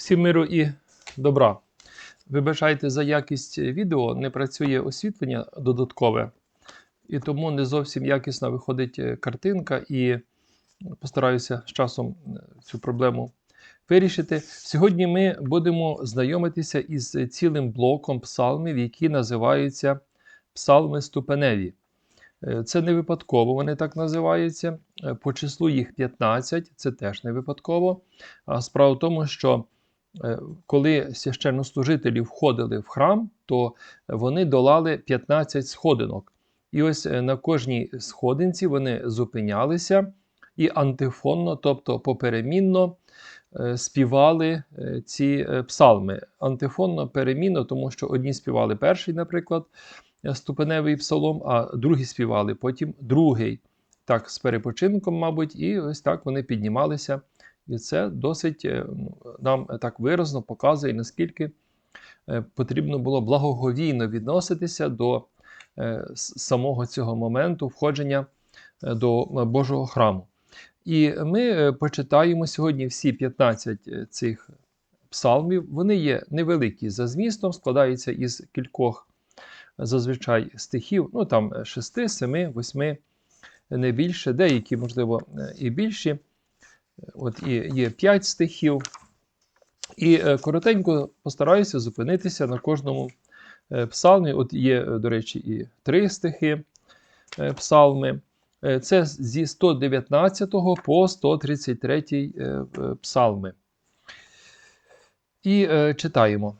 Всім миру і добра. Вибачайте за якість відео, не працює освітлення додаткове, і тому не зовсім якісно виходить е, картинка, і постараюся з часом е, цю проблему вирішити. Сьогодні ми будемо знайомитися із цілим блоком псалмів, які називаються псалми ступеневі. Е, Це не випадково, вони так називаються. По числу їх 15, це теж не випадково. Справа в тому, що коли священнослужителі входили в храм, то вони долали 15 сходинок. І ось е, на кожній сходинці вони зупинялися і антифонно, тобто поперемінно, е, співали е, ці е, псалми. Антифонно перемінно, тому що одні співали перший, наприклад, е, ступеневий псалом, а другі співали потім другий. Так, з перепочинком, мабуть, і ось так вони піднімалися. І це досить е, ну, нам так виразно показує, наскільки е, потрібно було благоговійно відноситися до е, самого цього моменту входження е, до е, Божого храму. І ми е, почитаємо сьогодні всі 15 е, цих псалмів. Вони є невеликі за змістом, складаються із кількох е, зазвичай стихів, ну там 6, 7, 8, не більше, деякі, можливо, е, і більші. От і є 5 стихів. І е, коротенько постараюся зупинитися на кожному е, псалмі. От є, е, до речі, і три стихи псалми. Це зі 119 по 133 е, е, псалми. І читаємо.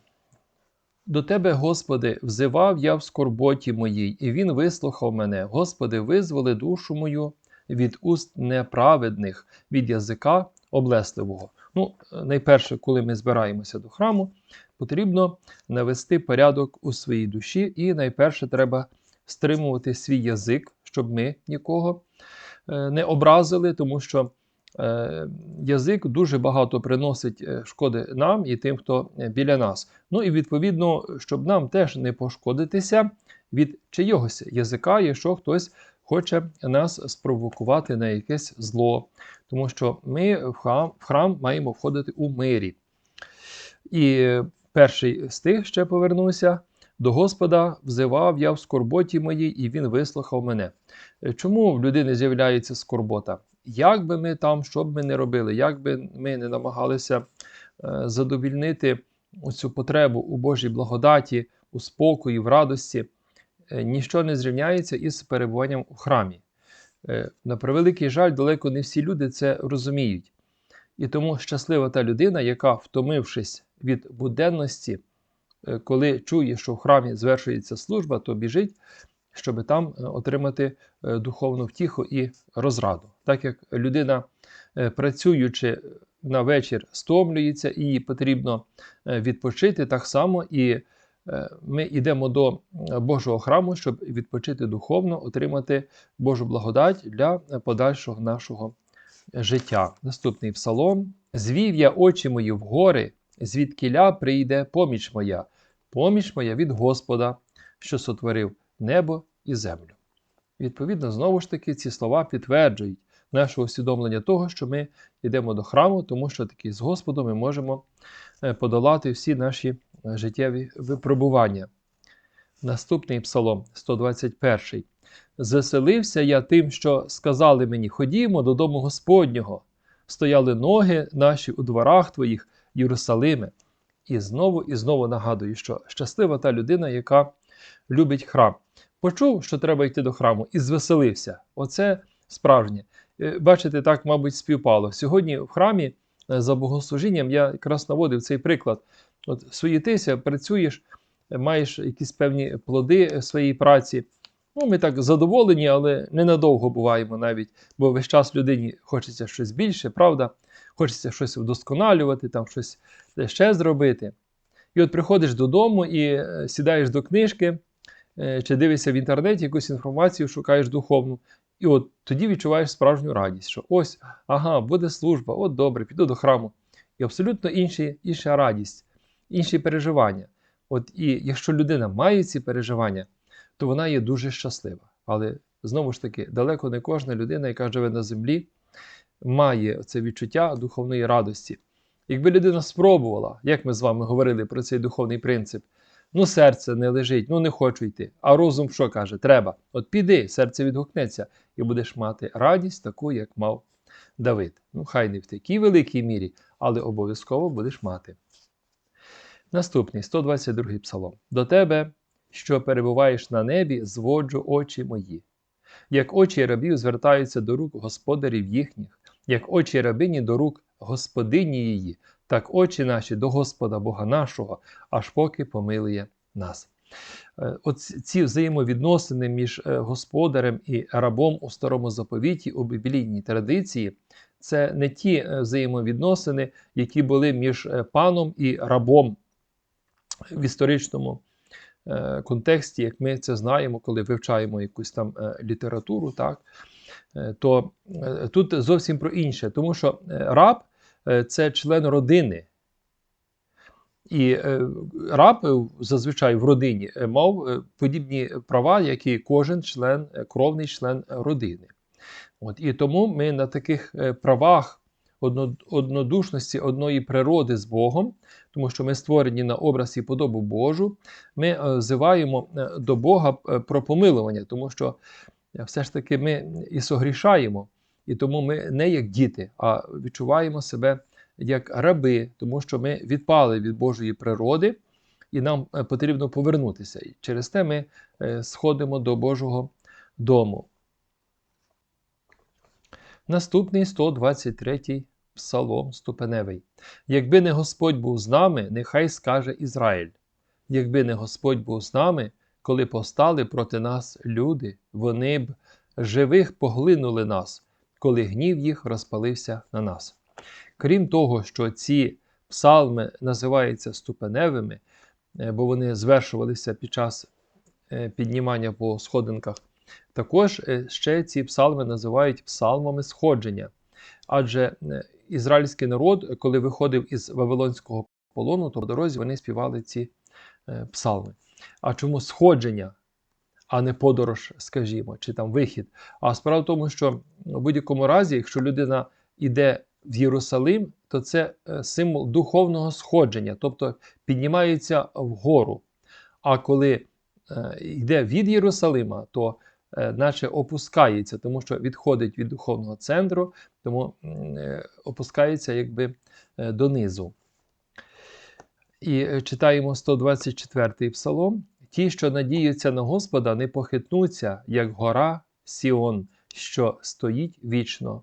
До тебе, Господи, взивав я в скорботі моїй, і Він вислухав мене. Господи, визволи душу мою від уст неправедних, від язика облесливого. Ну, найперше, коли ми збираємося до храму, потрібно навести порядок у своїй душі, і найперше треба стримувати свій язик, щоб ми нікого е, не образили, тому що е, язик дуже багато приносить е, шкоди нам і тим, хто біля нас. Ну і відповідно, щоб нам теж не пошкодитися від чийогось язика, якщо хтось хоче нас спровокувати на якесь зло, тому що ми в храм, в храм маємо входити у мирі. І перший стих ще повернуся. До Господа взивав я в скорботі моїй, і Він вислухав мене. Чому в людини з'являється скорбота? Як би ми там, що б ми не робили, як би ми не намагалися е, задовільнити цю потребу у Божій благодаті, у спокої, в радості, ніщо не зрівняється із перебуванням у храмі. Е, На превеликий жаль, далеко не всі люди це розуміють. І тому щаслива та людина, яка, втомившись від буденності, е, коли чує, що в храмі звершується служба, то біжить, щоб там е, отримати е, духовну втіху і розраду. Так як людина, е, працюючи на вечір, стомлюється і їй потрібно е, відпочити, так само і е, ми йдемо до е, Божого храму, щоб відпочити духовно, отримати Божу благодать для е, подальшого нашого життя. Наступний псалом. Звів я очі мої в гори, звідкіля прийде поміч моя, поміч моя від Господа, що сотворив небо і землю. Відповідно, знову ж таки, ці слова підтверджують наше усвідомлення того, що ми йдемо до храму, тому що таки з Господом ми можемо е, подолати всі наші е, життєві випробування. Наступний псалом 121. Заселився я тим, що сказали мені: Ходімо додому Господнього. Стояли ноги наші у дворах твоїх, Єрусалиме. І знову і знову нагадую, що щаслива та людина, яка любить храм. Почув, що треба йти до храму, і звеселився. Оце справжнє. Е, Бачите, так, мабуть, співпало. Сьогодні в храмі е, за богослужінням я якраз наводив цей приклад. От суєтися, працюєш, маєш якісь певні плоди своєї праці. Ну, ми так задоволені, але ненадовго буваємо навіть, бо весь час людині хочеться щось більше, правда? Хочеться щось вдосконалювати, там щось ще зробити. І от приходиш додому і е, сідаєш до книжки, е, чи дивишся в інтернеті якусь інформацію, шукаєш духовну. І от тоді відчуваєш справжню радість, що ось, ага, буде служба, от добре, піду до храму. І абсолютно інші, інша радість, інші переживання. От і якщо людина має ці переживання, то вона є дуже щаслива. Але знову ж таки, далеко не кожна людина, яка живе на землі, має це відчуття духовної радості. Якби людина спробувала, як ми з вами говорили про цей духовний принцип, ну серце не лежить, ну не хочу йти. А розум що каже? Треба. От піди, серце відгукнеться, і будеш мати радість таку, як мав Давид. Ну, хай не в такій великій мірі, але обов'язково будеш мати. Наступний 122 псалом. До тебе, що перебуваєш на небі, зводжу очі мої. Як очі рабів звертаються до рук господарів їхніх, як очі рабині до рук господині її, так очі наші до Господа Бога нашого, аж поки помилує нас. Е, от ці взаємовідносини між е, господарем і рабом у старому заповіті у біблійній традиції це не ті е, взаємовідносини, які були між паном і рабом в історичному контексті, як ми це знаємо, коли вивчаємо якусь там літературу, так, то тут зовсім про інше, тому що раб це член родини. І е, раб е, зазвичай в родині е, мав подібні права, як і кожен член, кровний член родини. От, І тому ми на таких правах однодушності одної природи з Богом, тому що ми створені на образ і подобу Божу, ми взиваємо до Бога про помилування, тому що все ж таки ми і согрішаємо, і тому ми не як діти, а відчуваємо себе як раби, тому що ми відпали від Божої природи, і нам е, потрібно повернутися. І через те ми е, сходимо до Божого дому. Наступний 123 псалом ступеневий. Якби не Господь був з нами, нехай скаже Ізраїль. Якби не Господь був з нами, коли постали проти нас люди, вони б живих поглинули нас, коли гнів їх розпалився на нас. Крім того, що ці псалми називаються ступеневими, е, бо вони звершувалися під час е, піднімання по сходинках, також е, ще ці псалми називають псалмами сходження. Адже ізраїльський народ, коли виходив із Вавилонського полону, то по дорозі вони співали ці псалми. А чому сходження, а не подорож, скажімо, чи там вихід? А справа в тому, що в будь-якому разі, якщо людина йде в Єрусалим, то це е, символ духовного сходження, тобто піднімається вгору. А коли е, йде від Єрусалима, то е, наче опускається, тому що відходить від духовного центру, тому опускається якби донизу. І читаємо 124-й псалом. Ті, що надіються на Господа, не похитнуться, як гора Сіон, що стоїть вічно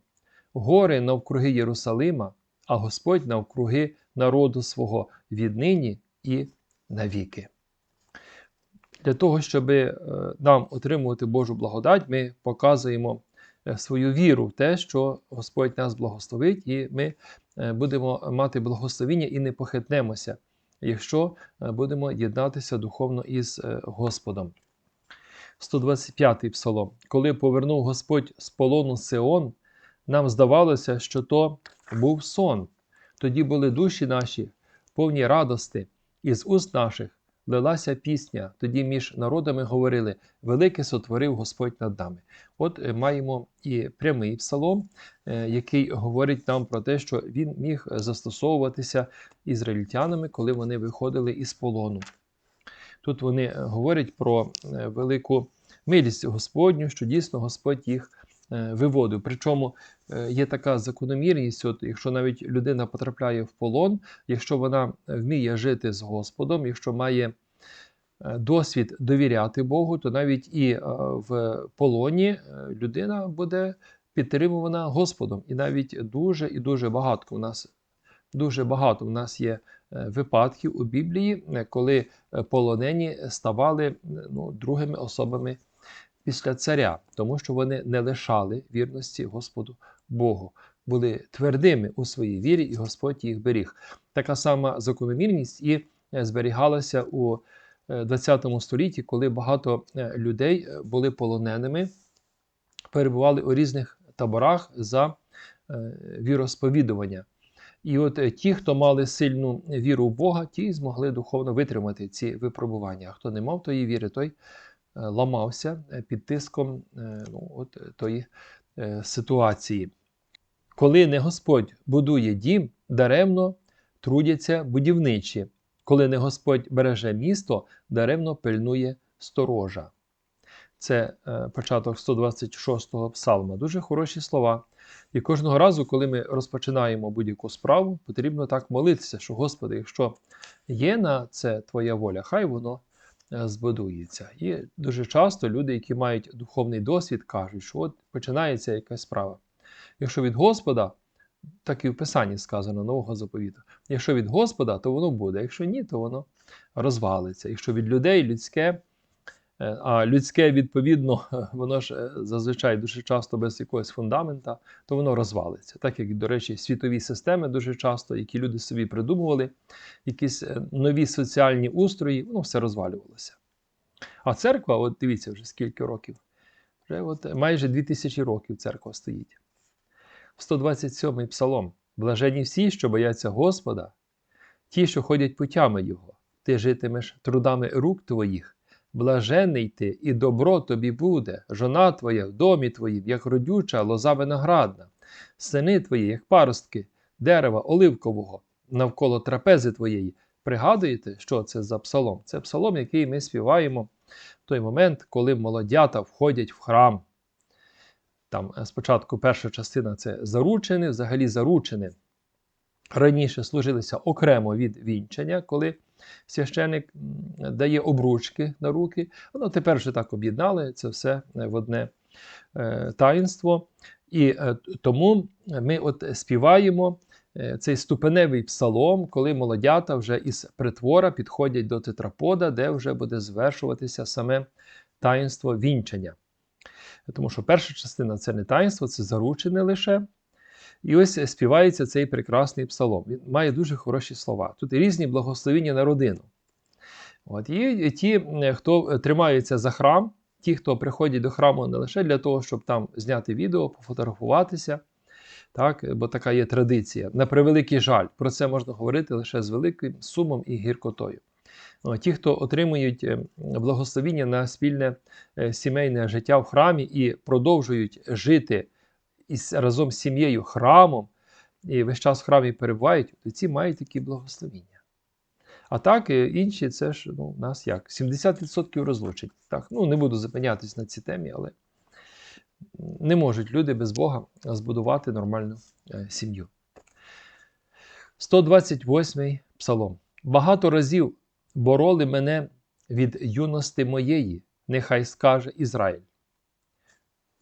гори навкруги Єрусалима, а Господь навкруги народу свого віднині і навіки. Для того, щоб е, нам отримувати Божу благодать, ми показуємо е, свою віру в те, що Господь нас благословить, і ми е, будемо мати благословіння і не похитнемося, якщо будемо єднатися духовно із Господом. 125-й псалом. Коли повернув Господь з полону Сеон, нам здавалося, що то був сон. Тоді були душі наші, повні радости, і з уст наших лилася пісня. Тоді між народами говорили: Велике сотворив Господь над нами. От е, маємо і прямий псалом, е, який говорить нам про те, що він міг застосовуватися ізраїльтянами, коли вони виходили із полону. Тут вони е, говорять про велику милість Господню, що дійсно Господь їх виводив. Причому е, є така закономірність, от якщо навіть людина потрапляє в полон, якщо вона вміє жити з Господом, якщо має е, досвід довіряти Богу, то навіть і в полоні людина буде підтримувана Господом. І навіть дуже і дуже багато у нас. Дуже багато у нас є випадків у Біблії, коли полонені ставали ну, другими особами після царя, тому що вони не лишали вірності Господу Богу, були твердими у своїй вірі, і Господь їх беріг. Така сама закономірність і е, зберігалася у ХХ е, столітті, коли багато е, людей були полоненими, перебували у різних таборах за віросповідування. І от ті, хто мали сильну віру в Бога, ті змогли духовно витримати ці випробування. А хто не мав тої віри, той ламався е, під тиском е, ну, от тої ситуації. Коли не Господь будує дім, даремно трудяться будівничі. Коли не Господь береже місто, даремно пильнує сторожа. Це е, початок 126-го псалма. Дуже хороші слова. І кожного разу, коли ми розпочинаємо будь-яку справу, потрібно так молитися, що Господи, якщо є на це Твоя воля, хай воно е, збудується. І дуже часто люди, які мають духовний досвід, кажуть, що от починається якась справа. Якщо від Господа, так і в Писанні сказано нового заповіту, якщо від Господа, то воно буде. Якщо ні, то воно розвалиться. Якщо від людей людське, е, а людське, відповідно, воно ж е, зазвичай дуже часто без якогось фундамента, то воно розвалиться. Так як, до речі, світові системи дуже часто, які люди собі придумували, якісь е, нові соціальні устрої, воно все розвалювалося. А церква, от дивіться, вже скільки років, вже от майже 2000 років церква стоїть. 127-й псалом. Блажені всі, що бояться Господа, ті, що ходять путями Його, ти житимеш трудами рук твоїх, блажений ти, і добро тобі буде, жона твоя в домі твоїм, як родюча лоза виноградна, сини твої, як паростки, дерева оливкового, навколо трапези твоєї. Пригадуєте, що це за псалом? Це псалом, який ми співаємо в той момент, коли молодята входять в храм. Там е, спочатку перша частина це заручини, взагалі заручини. Раніше служилися окремо від вінчання, коли священик дає обручки на руки. Воно тепер вже так об'єднали це все е, в одне е, таїнство. І тому ми от співаємо цей ступеневий псалом, коли молодята вже із притвора підходять до тетрапода, де вже буде звершуватися саме таїнство вінчання. Тому що перша частина це не таїнство, це заручене лише. І ось співається цей прекрасний псалом. Він має дуже хороші слова. Тут різні благословіння на родину. От, І ті, хто тримаються за храм, ті, хто приходять до храму не лише для того, щоб там зняти відео, пофотографуватися, так, бо така є традиція. На превеликий жаль, про це можна говорити лише з великим сумом і гіркотою. Ті, хто отримують е, благословіння на спільне е, сімейне життя в храмі і продовжують жити із, разом з сім'єю храмом, і весь час в храмі перебувають, то ці мають такі благословіння. А так, е, інші, це ж ну, у нас як? 70% розлучень. Так, ну Не буду зупинятись на цій темі, але не можуть люди без Бога збудувати нормальну сім'ю. 128 псалом. Багато разів бороли мене від юності моєї, нехай скаже Ізраїль.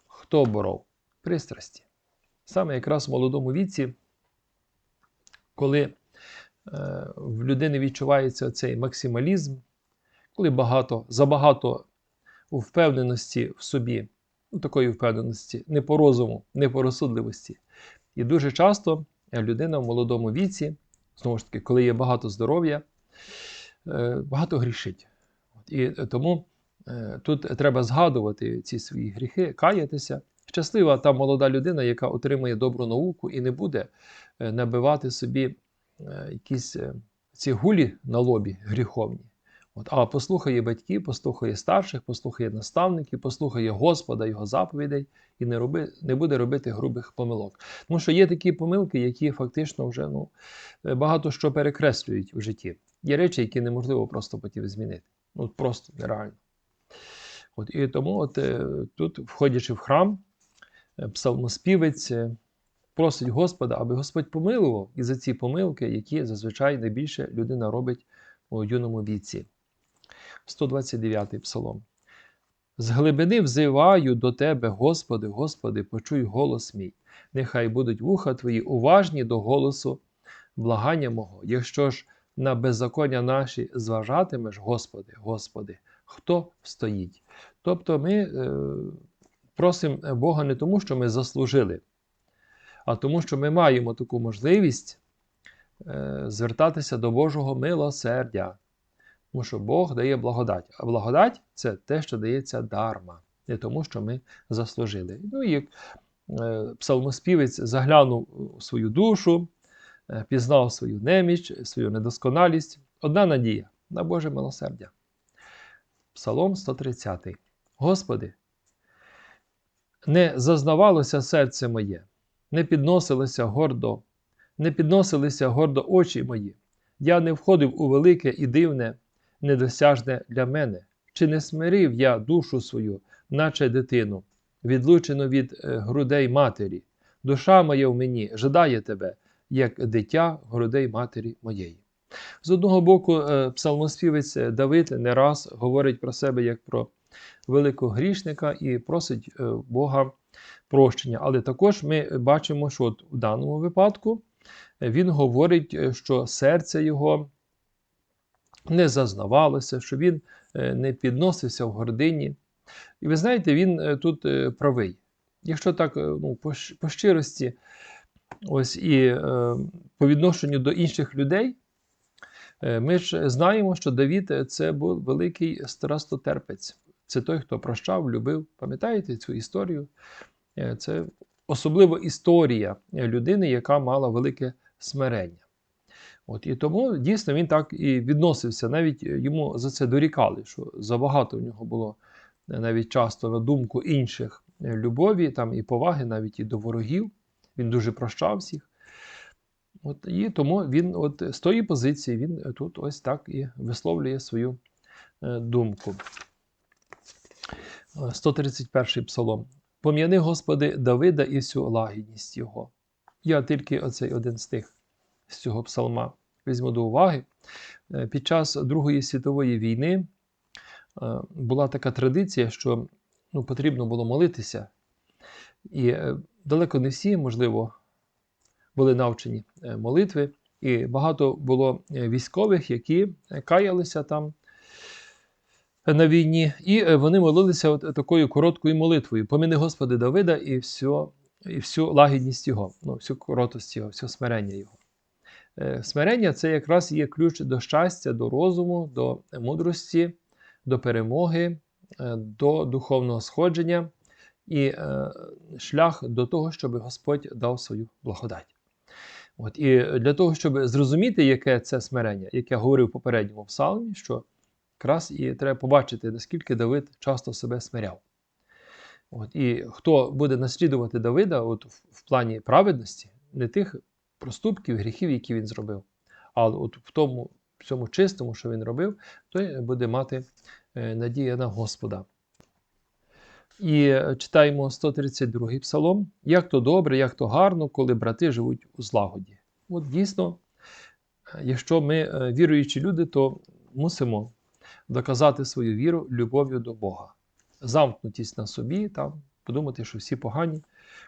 Хто боров? Пристрасті. Саме якраз в молодому віці, коли е, в людини відчувається цей максималізм, коли багато, забагато впевненості в собі, ну, такої впевненості, не по розуму, не по розсудливості. І дуже часто людина в молодому віці, знову ж таки, коли є багато здоров'я, Е, багато грішить. І тому е, тут треба згадувати ці свої гріхи, каятися. Щаслива та молода людина, яка отримує добру науку і не буде е, набивати собі якісь ці гулі на лобі гріховні. От, А послухає батьків, послухає старших, послухає наставників, послухає Господа, Його заповідей і не роби, не буде робити грубих помилок. Тому що є такі помилки, які фактично вже ну, багато що перекреслюють в житті. Є речі, які неможливо просто потім змінити. Ну, Просто нереально. От, І тому от, е, тут, входячи в храм, е, псалмоспівець е, просить Господа, аби Господь помилував і за ці помилки, які зазвичай найбільше людина робить у юному віці. 129 псалом. З глибини взиваю до Тебе, Господи, Господи, почуй голос мій. Нехай будуть вуха Твої уважні до голосу благання мого. Якщо ж на беззаконня наші зважатимеш, Господи, Господи, хто стоїть? Тобто ми е, просимо Бога не тому, що ми заслужили, а тому, що ми маємо таку можливість е, звертатися до Божого милосердя. Тому що Бог дає благодать. А благодать це те, що дається дарма, не тому, що ми заслужили. Ну і е, псалмоспівець заглянув у свою душу, Е, пізнав свою неміч, свою недосконалість. Одна надія на Боже милосердя. Псалом 130. Господи, не зазнавалося серце моє, не підносилося гордо не підносилися гордо очі мої. Я не входив у велике і дивне, недосяжне для мене. Чи не смирив я душу свою, наче дитину, відлучену від е, грудей матері? Душа моя в мені жадає тебе, як дитя грудей матері моєї. З одного боку, е, псалмоспівець Давид не раз говорить про себе як про великого грішника і просить е, Бога прощення. Але також ми бачимо, що от в даному випадку він говорить, е, що серце його не зазнавалося, що він е, не підносився в гордині. І ви знаєте, він е, тут е, правий. Якщо так е, ну, по, щирості, ось і е, по відношенню до інших людей, е, ми ж знаємо, що Давід е, це був великий страстотерпець. Це той, хто прощав, любив. Пам'ятаєте цю історію? Е, Це особливо історія е, людини, яка мала велике смирення. От, і тому дійсно він так і відносився. Навіть е, йому за це дорікали, що забагато в нього було навіть часто на думку інших любові там, і поваги, навіть і до ворогів. Він дуже прощав всіх. От, і тому він от, з тої позиції він тут ось так і висловлює свою думку. Е, 131 псалом. Пом'яни, Господи, Давида і всю лагідність його. Я тільки оцей один стих з цього псалма візьму до уваги. Е, Під час Другої світової війни е, була така традиція, що ну, потрібно було молитися. І е, далеко не всі, можливо, були навчені молитви, і багато було військових, які каялися там на війні, і е, вони молилися от такою короткою молитвою. Поміни Господи Давида і всю, і всю лагідність його, ну, всю коротость його, все смирення його. Е, Смирення це якраз є ключ до щастя, до розуму, до мудрості, до перемоги, е, до духовного сходження і е, шлях до того, щоб Господь дав свою благодать. От, і для того, щоб зрозуміти, яке це смирення, як я говорив в попередньому псалмі, що якраз і треба побачити, наскільки Давид часто себе смиряв. От, і хто буде наслідувати Давида от, в, в плані праведності, не тих проступків, гріхів, які він зробив, але от в тому всьому чистому, що він робив, той буде мати е, надія на Господа. І е, читаємо 132 псалом. Як то добре, як то гарно, коли брати живуть у злагоді. От дійсно, якщо ми е, віруючі люди, то мусимо доказати свою віру любов'ю до Бога. Замкнутість на собі, там, подумати, що всі погані,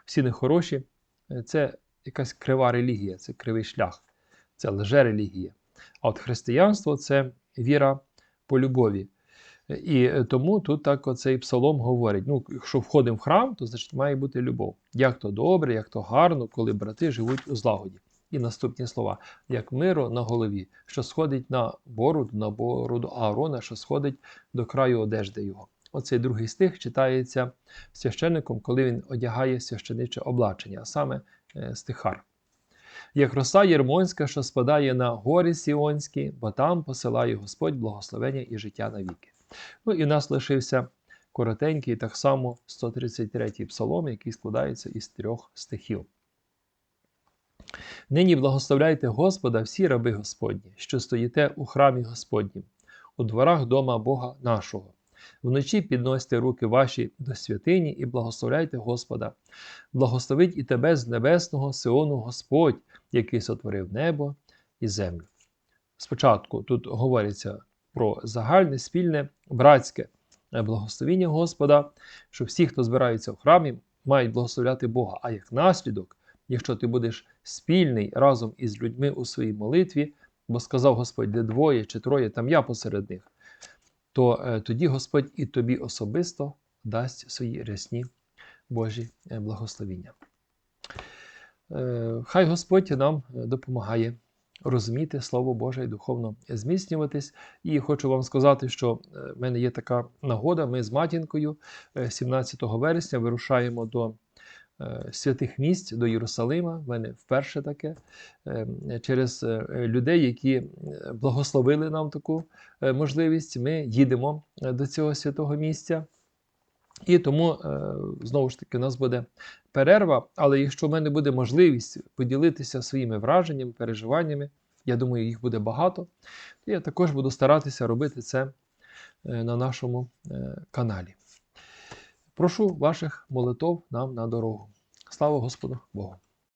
всі нехороші. Е, Це якась крива релігія, це кривий шлях, це лже-релігія. А от християнство це віра по любові. І е, тому тут так оцей псалом говорить: ну, якщо входимо в храм, то значить має бути любов. Як то добре, як то гарно, коли брати живуть у злагоді. І наступні слова: як миро на голові, що сходить на бороду, на бороду Аарона, що сходить до краю одежди його. Оцей другий стих читається священником, коли він одягає священиче облачення, а саме е, стихар. Як роса Єрмонська, що спадає на гори Сіонські, бо там посилає Господь благословення і життя навіки. Ну і в нас лишився коротенький, так само 133-й псалом, який складається із трьох стихів. Нині благословляйте Господа всі раби Господні, що стоїте у храмі Господнім, у дворах дома Бога нашого. Вночі підносьте руки ваші до святині і благословляйте Господа. Благословить і тебе з небесного Сиону Господь, який сотворив небо і землю. Спочатку тут говориться про загальне, спільне, братське благословіння Господа, що всі, хто збираються в храмі, мають благословляти Бога. А як наслідок, якщо ти будеш спільний разом із людьми у своїй молитві, бо сказав Господь, де двоє чи троє, там я посеред них, то е, тоді Господь і тобі особисто дасть свої рясні Божі е, благословіння. Е, Хай Господь нам е, допомагає розуміти Слово Боже і духовно зміцнюватись. І хочу вам сказати, що е, в мене є така нагода. Ми з матінкою е, 17 вересня вирушаємо до е, святих місць, до Єрусалима. В мене вперше таке е, через е, людей, які е, благословили нам таку е, можливість. Ми їдемо е, до цього святого місця. І тому е, знову ж таки у нас буде перерва. Але якщо в мене буде можливість поділитися своїми враженнями, переживаннями, я думаю, їх буде багато. то Я також буду старатися робити це е, на нашому е, каналі. Прошу ваших молитов нам на дорогу. Слава Господу Богу!